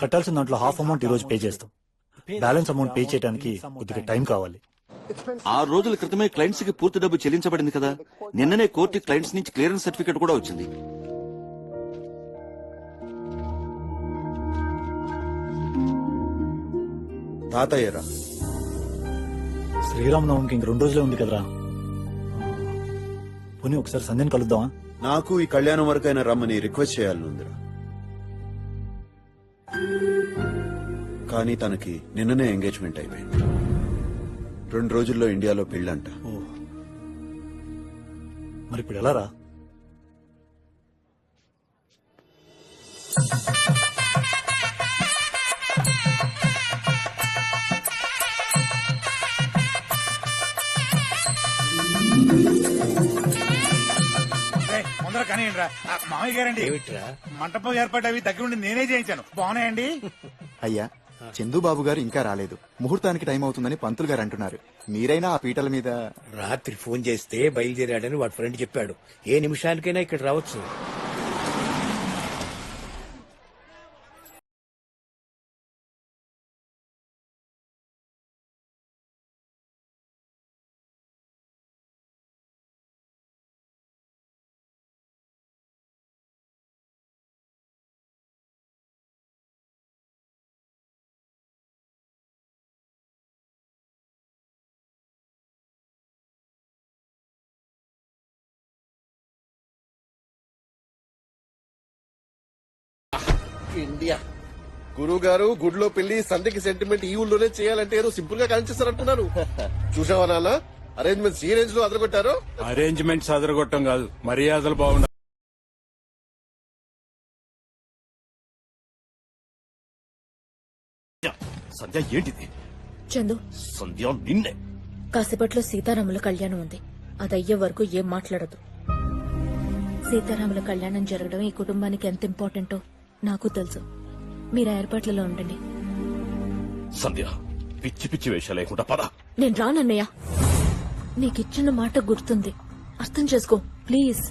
కట్టాల్సిన దాంట్లో half amount ఈ రోజు పే చేస్తాం. బ్యాలెన్స్ అమౌంట్ పే చేయడానికి కొద్దిగా టైం కావాలి. ఆరు రోజుల క్రితమే క్లయింట్స్కి పూర్తి డబ్బు చెల్లించబడింది కదా. నిన్ననే కోర్టు క్లయింట్స్ నుంచి క్లియరెన్స్ సర్టిఫికేట్ కూడా వచ్చింది. తాతయ్యరా. శ్రీరామనవమికి ఇంక రెండు రోజులే ఉంది కదరా. పోనీ ఒకసారి సంధ్యని కలుద్దామా? నాకు ఈ కళ్యాణం వరకైనా రమ్మని రిక్వెస్ట్ చేయాలని కానీ తనకి నిన్ననే ఎంగేజ్మెంట్ అయిపోయింది. రెండు రోజుల్లో ఇండియాలో పెళ్ళంట. ఓ. మరి ఇప్పుడు ఎలా రా కానివ్వండి రా ఆ, మామయ్య గారండి. మంటపం ఏర్పాటు అవి దగ్గరుండి నేనే చేయించాను. బాగున్నాయండి? అయ్యా చందుబాబు గారు ఇంకా రాలేదు. ముహూర్తానికి టైం అవుతుందని పంతులు గారు అంటున్నారు. మీరైనా ఆ పీటల మీద రాత్రి ఫోన్ చేస్తే బయలుదేరాడని వాడి ఫ్రెండ్ చెప్పాడు. ఏ నిమిషానికైనా ఇక్కడ రావచ్చు. ఇండియా గురువు గారు గుడిలో పెళ్ళి సంధ్యకి సెంటిమెంట్ ఈ ఊళ్ళోనే చేయాలంటే ఏదో సింపుల్గా కానిచేస్తారంటున్నారు చూసావా నాన్న? అరేంజ్మెంట్స్ ఈ రేంజ్లో అదరగొట్టారు. అరేంజ్మెంట్స్ అదరగొట్టం కాదు. మర్యాదలు బాగుండాలి సంధ్య ఏంటిది? చందు. సంధ్య నిన్నే. కాసేపట్లో సీతారాముల కళ్యాణం ఉంది. అది అయ్యే వరకు ఏం మాట్లాడదు. సీతారాముల కళ్యాణం జరగడం ఈ కుటుంబానికి ఎంత ఇంపార్టెంటో నాకు తెలుసు. మీరు ఏర్పాట్లలో ఉండండి. సంధ్య పిచ్చి పిచ్చి వేషాలు లేకుండా పద. నేను రానన్నయ్య. నీకిచ్చిన మాట గుర్తుంది. అర్థం చేసుకో ప్లీజ్.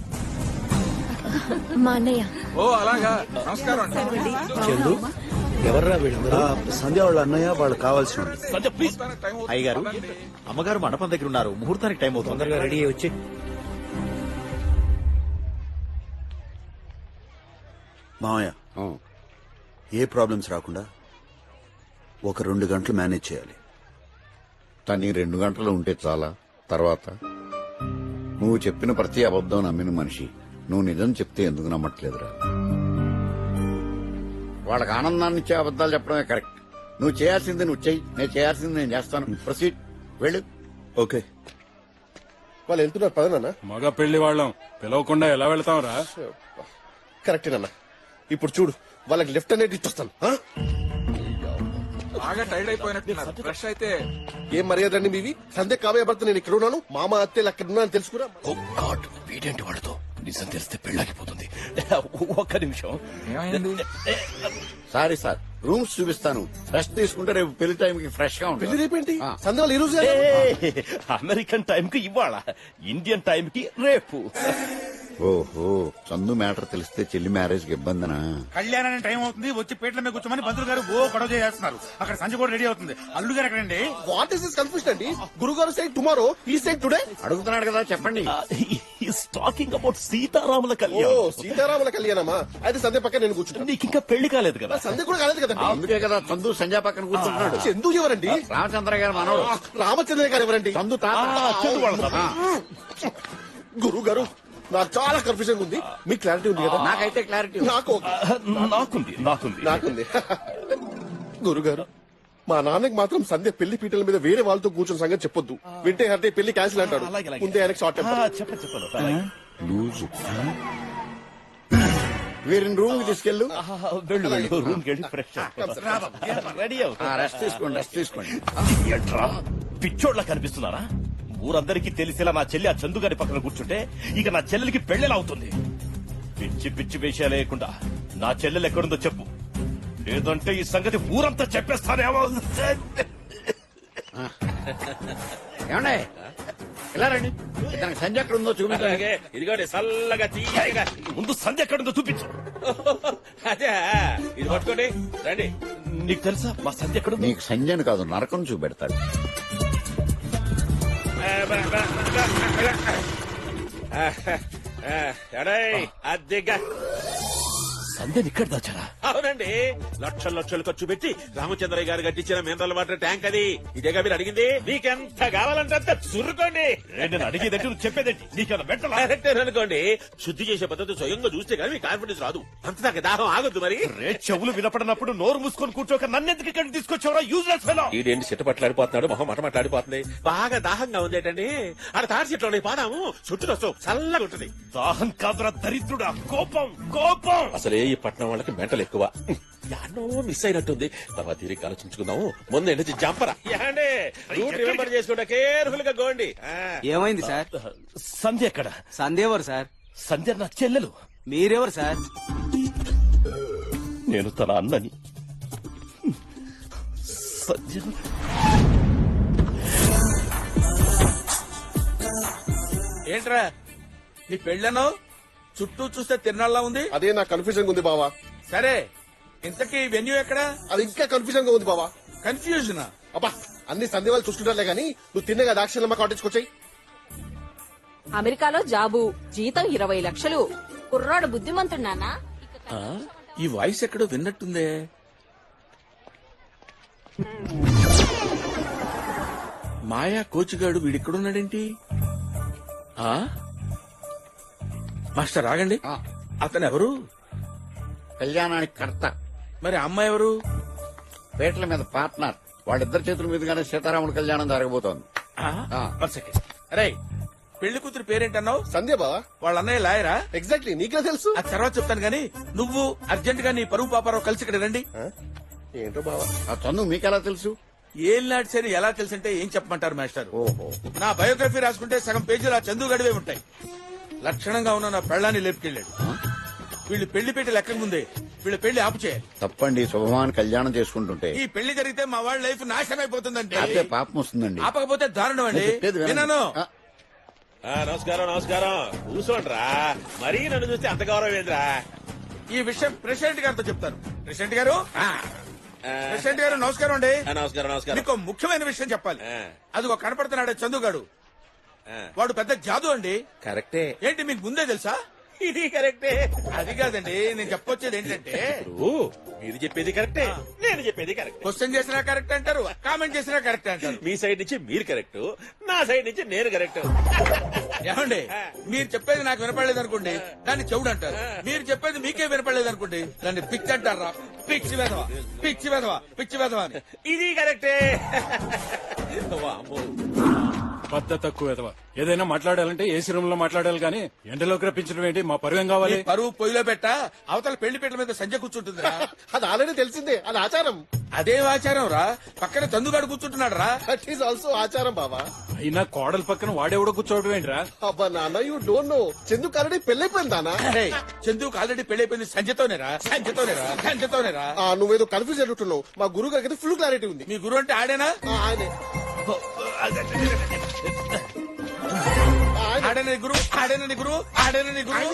మా అన్నయ్య. ఓ అలాగా. నమస్కారం చందు ఎవర్రా వీళ్ళందరూ? సంధ్య వాళ్ళ అన్నయ్య వాళ్ళు కావాల్సిన. సంధ్య ప్లీజ్. అయ్యగారు అమ్మగారు మండపం దగ్గర ఉన్నారు. ముహూర్తానికి టైం అవుతుంది. తొందరగా రెడీ అయ్యి వచ్చి. మామయ్య ఏ ప్రాబ్లమ్స్ రాకుండా ఒక రెండు గంటలు మేనేజ్ చేయాలి. తని రెండు గంటలు ఉంటే చాలా. తర్వాత నువ్వు చెప్పిన ప్రతి అబద్ధం నమ్మిన మనిషి. నువ్వు నిజం చెప్తే ఎందుకు నమ్మట్లేదురా? వాళ్ళకి ఆనందాన్ని ఇచ్చే అబద్ధాలు చెప్పడమే కరెక్ట్. నువ్వు చేయాల్సింది నువ్వు చెయ్యి. నేను చేయాల్సింది నేను చేస్తాను. ప్రొసీడ్. వెళ్ళు. ఓకే. వాళ్ళు వెళ్తున్నారు పదనన్నా మగ పెళ్ళి వాళ్ళం. పిలవకుండా ఎలా వెళ్తాం రా? కరెక్ట్ నాన్న. ఇప్పుడు చూడు వాళ్ళకి లెఫ్ట్ అనేది ఇచ్చొస్తాను ఆ? బాగా టైర్డ్ అయిపోయినట్టున్నారు ఫ్రెష్ అయితే ఏం మర్యాద అండి మీవి సంధ్య కావ్య భర్త నేను ఇక్కడ ఉన్నాను మామ అత్తేలు అక్కడ ఉన్నాను తెలుసుకురా ఓ గాడ్ వీడేంటి వాళ్ళతో నిజం తెలిస్తే పెళ్ళాగిపోతుంది ఒక్క నిమిషం ఏమైంది సారీ సార్ రూమ్స్ చూపిస్తాను రెస్ట్ తీసుకుంటే రేపు పెళ్ళి టైంకి ఫ్రెష్గా పెళ్ళి ఉంటుంది రేపేంటి ఆ. సంధ్య వాళ్ళు ఈ రోజు అమెరికన్ టైం కి ఇవాళ ఇండియన్ టైం కి రేపు ఓహో చందు మ్యాటర్ తెలిస్తే చెల్లి మ్యారేజ్కి ఇబ్బందినా? కళ్యాణానికి టైం అవుతుంది వచ్చి పేట్ల మీద కూర్చోమని పంతులు గారు ఓ గొడవ చేస్తున్నారు అక్కడ సంజయ్ కూడా రెడీ అవుతుంది. అల్లుడు గారు ఎక్కడండి? వాట్ ఇస్ దిస్ కన్ఫ్యూషన్ అండి గురుగారు సైడ్ టుమారో ఈ సైడ్ టుడే అడుగుతున్నాడు కదా చెప్పండి. టాకింగ్ అబౌట్ సీతారాముల ఓ కళ్యాణం సీతారాముల కళ్యాణమా? అయితే సంధ్య పక్కన నేను కూర్చుంటాను నీకు ఇంకా పెళ్ళి కాలేదు కదా? సంధ్య కూడా కాలేదు కదా అందుకే కదా చందు సంజయ్ పక్కన కూర్చుంటున్నాడు. చందు ఎవరండి? రామచంద్ర గారు మనోడు రామచంద్ర గారు ఎవరండి? చందు తాత. చందు వాళ్ళ తాత. నాకు చాలా కన్ఫ్యూజన్ ఉంది. మీకు క్లారిటీ ఉంది కదా? నాకైతే క్లారిటీ నాకు. నాకుంది నాకుంది. నాకుంది. గురుగారు మా నాన్నకి మాత్రం సంధ్య పెళ్ళి పీటల మీద వేరే వాళ్ళతో కూర్చున్న సంగతి చెప్పొద్దు. వింటే హర్తే పెళ్ళి క్యాన్సిల్ అంటాడు. ముందే ఆయనకి షార్ట్ చెప్పండి. చెప్పండి వీరిని రూమ్కి తీసుకెళ్ళు. వెళ్ళు వెళ్ళు. రూమ్ కెళ్ళి ఫ్రెష్ రెడీ రెస్ట్ తీసుకోండి రెస్ట్ తీసుకోండి. ఏంట్రా? పిచ్చోడ్లా కనిపిస్తున్నారా? ఊరందరికీ తెలిసేలా నా చెల్లి ఆ చందు గారి పక్కన కూర్చుంటే ఇక నా చెల్లెలికి పెళ్ళెలా అవుతుంది? పిచ్చి పిచ్చి విషయాలు లేకుండా నా చెల్లెలు ఎక్కడుందో చెప్పు. లేదంటే ఈ సంగతి ఊరంతా చెప్పేస్తానేమో ఏమండే? ఇలా రండి? ఇతనికి సంజయ్ ఎక్కడ ఉందో ఇదిగోండి చల్లగా తీయగా. ముందు సంధ్య ఎక్కడుందో చూపించు. అదే ఇది పట్టుకోండి. రండి. నీకు తెలుసా మా సంధ్య ఎక్కడ నీకు సంజయ్ కాదు నరకం చూపెడతాడు. అద్దెగా సంధ్యని ఇక్కడ దాచారా అవునండి లక్షల లక్షలు ఖర్చు పెట్టి రామచంద్రయ్య గారు కట్టించిన మినరల్ వాటర్ ట్యాంక్ అది. ఇదేగా మీరు అడిగింది? మీకెంత కావాలంటే అంత చురుకోండి. నేను అడిగేదంటే నువ్వు పెట్టలా? కరెక్టే అనుకోండి. శుద్ధి చేసే పద్ధతి స్వయంగా చూస్తే కానీ మీ కాన్ఫిడెన్స్ రాదు. అంత నాకు దాహం ఆగొద్దు మరి. రే చెవులు వినపడినప్పుడు నోరు మూసుకొని కూర్చోక నన్నెందుకు ఇక్కడికి తీసుకొచ్చావరా యూజ్లెస్ ఫెలో ఈడేంటి చెట్టు పట్లాడిపోతున్నాడు మొహం మట మాట్లాడిపోతుంది. బాగా దాహంగా ఉంది ఏంటండి? ఆడ తాడి చెట్లు పాదాము చుట్టూ వస్తాం చల్లగా ఉంటుంది. దాహం కాదురా దరిద్రుడా కోపం కోపం! అసలే ఈ పట్నం వాళ్ళకి మెంటలు ఎక్కువ. యాన్నో మిస్ అయినట్టుంది. తర్వాత తిరిగి ఆలోచించుకుందాము. ముందు ఎండ జంపరా. యాండే రూట్ రిమెంబర్ చేసుకుంటా కేర్ఫుల్గా గోండి. ఆ. ఏమైంది సార్? సంధ్య ఎక్కడ? సందేవరు సార్? సంధ్య నా చెల్లెలు. మీరెవరు సార్? నేను తన అన్నని. సంధ్య. ఏంట్రా? నీ పెళ్ళను? చుట్టూ చూస్తే తిరణాల్లా ఉంది? అదే నా కన్ఫ్యూజన్ ఉంది బావా. సరే ఇంతకీ వెన్యూ ఎక్కడ? అది ఇంకా కన్ఫ్యూజన్గా ఉంది బావా. కన్ఫ్యూజన్ అబ్బా అన్ని సంధి వాళ్ళు చూసుకుంటారులే గానీ నువ్వు తిన్నగా దాక్షలమ్మ కాటేజ్కొచ్చాయి అమెరికాలో జాబు జీతం ఇరవై లక్షలు. కుర్రాడు బుద్ధిమంతుడు నాన్నా. ఈ వాయిస్ ఎక్కడో విన్నట్టుందే. మాయా కోచిగాడు వీడిక్కడున్నాడేంటి? ఆ? మాస్టర్ ఆగండి. ఆ. అతను ఎవరు కళ్యాణానికి కర్త. మరి అమ్మాయి ఎవరు? పేటల మీద పార్ట్నర్. వాళ్ళిద్దరి చేతుల మీదుగానే సీతారాముల కళ్యాణం జరగబోతోంది. ఆ? ఆ. వన్ సెకండ్ అరే పెళ్ళి కూతురు పేరేంటన్నావు? సంధ్య బావా? వాళ్ళ అన్నయ్య లాయరా? ఎగ్జాక్ట్లీ నీకే తెలుసు? ఆ తర్వాత చెప్తాను గానీ నువ్వు అర్జెంట్గా నీ పరువు పాపారావు కలిసి ఇక్కడ రండి. ఆ? ఏంటో బావా? ఆ చందు మీకెలా తెలుసు? ఏం నాటి సరే ఎలా తెలుసంటే ఏం చెప్పమంటారు మాస్టర్? ఓహో. నా బయోగ్రఫీ రాసుకుంటే సగం పేజీలు ఆ చందు గడివే ఉంటాయి. లక్షణంగా ఉన్న నా పెళ్ళాన్ని లేపుకెళ్ళాడు. వీళ్ళు పెళ్ళి పెట్టి లెక్క ముందే వీళ్ళ పెళ్ళి ఆపు చేయాలి తప్పండి శుభమాన్ కళ్యాణం చేసుకుంటుంటే. ఈ పెళ్ళి జరిగితే మా వాళ్ళ లైఫ్ నాశనం అయిపోతుందంటే అదే పాపం వస్తుందండి. ఆపకపోతే దారుణం అండి. నేను చెప్పేది వినండి. విన్నాను. ఆ, నమస్కారం నమస్కారం. కూర్చోండ్రా. మరీ నన్ను చూస్తే అంత గౌరవం ఏంద్రా? ఈ విషయం ప్రెసిడెంట్ గారితో చెప్తాను. ప్రెసిడెంట్ గారు? ఆ, ప్రెసిడెంట్ గారు నమస్కారం అండి. ఆ, నమస్కారం నమస్కారం. మీకు ముఖ్యమైన విషయం చెప్పాలి. ఆ. అదిగో కనపడుతున్నాడు చందుగాడు. ఆ. వాడు పెద్ద జాదు అండి. కరెక్టే. ఏంటి మీకు ముందే తెలుసా? ఇది కరెక్టే. అది కాదండి నేను చెప్పొచ్చేది ఏంటంటే ఇప్పుడు మీరు చెప్పేది కరెక్టే. నేను చెప్పేది కరెక్ట్. క్వశ్చన్ చేసినా కరెక్ట్ అంటారు కామెంట్ చేసినా కరెక్ట్ అంటారు. మీ సైడ్ నుంచి మీరు కరెక్ట్ నా సైడ్ నుంచి నేను కరెక్ట్. ఏమండి మీరు చెప్పేది నాకు వినపడలేదు అనుకోండి దాన్ని చెవుడు అంటారు మీరు చెప్పేది మీకే వినపడలేదు అనుకోండి దాన్ని పిచ్చి అంటారా? పిచ్చి వెధవా పిచ్చి వెధవా పిచ్చి వెధవా ఇది కరెక్టే. పెద్ద తక్కువ ఎదవ. ఏదైనా మాట్లాడాలంటే ఏసీ రూమ్లో మాట్లాడాలి కానీ ఎండలోకి రప్పించడం ఏంటి? మా పరువేం కావాలి? ఈ పరువు పొయ్యిలో పెట్ట అవతల పెళ్ళి పెట్టల మీద సంజ కూర్చుంటుందిరా. అది ఆల్రెడీ తెలిసిందే అది ఆచారం. అదేం ఆచారం రా? పక్కన చందుగాడు కూర్చుంటున్నాడు రా. దట్ ఈస్ ఆల్సో ఆచారం బావా. అయినా కోడల పక్కన వాడెవడో కూర్చోవడం ఏంట్రా? అబ్బా నాన్న యూ డోంట్ నో చందుకు ఆల్రెడీ పెళ్ళైపోయిందానా చందుకు ఆల్రెడీ పెళ్ళి సంజతోనేరా సంజతోనేరా సంజతోనేరా ఆ, నువ్వేదో కన్ఫ్యూజ్ అడుగుతున్నావు మా గురువు గారికి ఫుల్ క్లారిటీ ఉంది. మీ గురువు అంటే ఆడేనా? ఆ, ఆయనే ఆయనే. ఆడేనని గురు ఆడేనని గురు ఆడేనని గురు.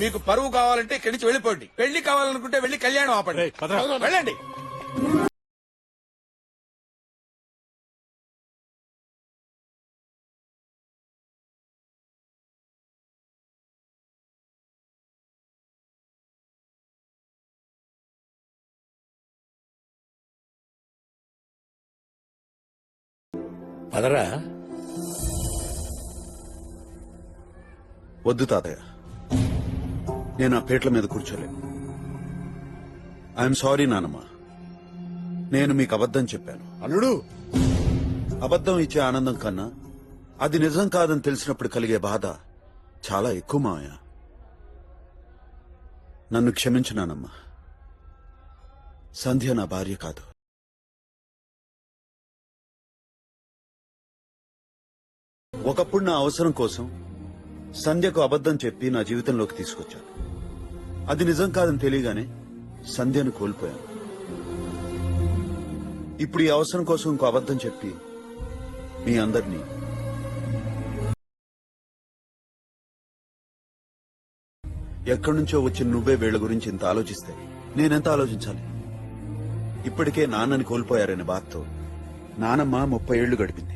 మీకు పరువు కావాలంటే ఇక్కడి నుంచి వెళ్ళిపోండి. పెళ్ళి కావాలనుకుంటే వెళ్ళి కళ్యాణం ఆపండి. వెళ్ళండి. పదరా? వద్దు తాతయ్య. నేను ఆ పీటల మీద కూర్చోలేను. ఐఎమ్ సారీ నానమ్మ. నేను మీకు అబద్ధం చెప్పాను. అల్లుడు! అబద్ధం ఇచ్చే ఆనందం కన్నా అది నిజం కాదని తెలిసినప్పుడు కలిగే బాధ చాలా ఎక్కువ మావయ్య. నన్ను క్షమించు నానమ్మ. సంధ్య నా భార్య కాదు. ఒకప్పుడు నా అవసరం కోసం సంధ్యకు అబద్ధం చెప్పి నా జీవితంలోకి తీసుకొచ్చాను అది నిజం కాదని తెలియగానే సంధ్యను కోల్పోయాను. ఇప్పుడు ఈ అవసరం కోసం ఇంకో అబద్ధం చెప్పి మీ అందరినీ ఎక్కడి నుంచో వచ్చిన నువ్వే వీళ్ళ గురించి ఇంత ఆలోచిస్తే నేనెంత ఆలోచించాలి? ఇప్పటికే నాన్నని కోల్పోయారనే బాధతో నానమ్మ ముప్పై ఏళ్ళు గడిపింది.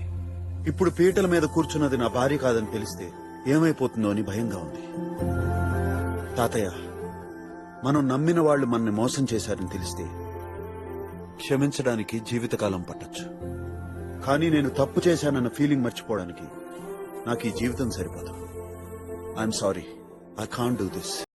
ఇప్పుడు పీటల మీద కూర్చున్నది నా భార్య కాదని తెలిస్తే ఏమైపోతుందో అని భయంగా ఉంది. తాతయ్య మనం నమ్మిన వాళ్ళు మనని మోసం చేశారని తెలిస్తే క్షమించడానికి జీవితకాలం పట్టొచ్చు. కానీ నేను తప్పు చేశానన్న ఫీలింగ్ మర్చిపోవడానికి నాకు ఈ జీవితం సరిపోదు. I'm sorry I can't do this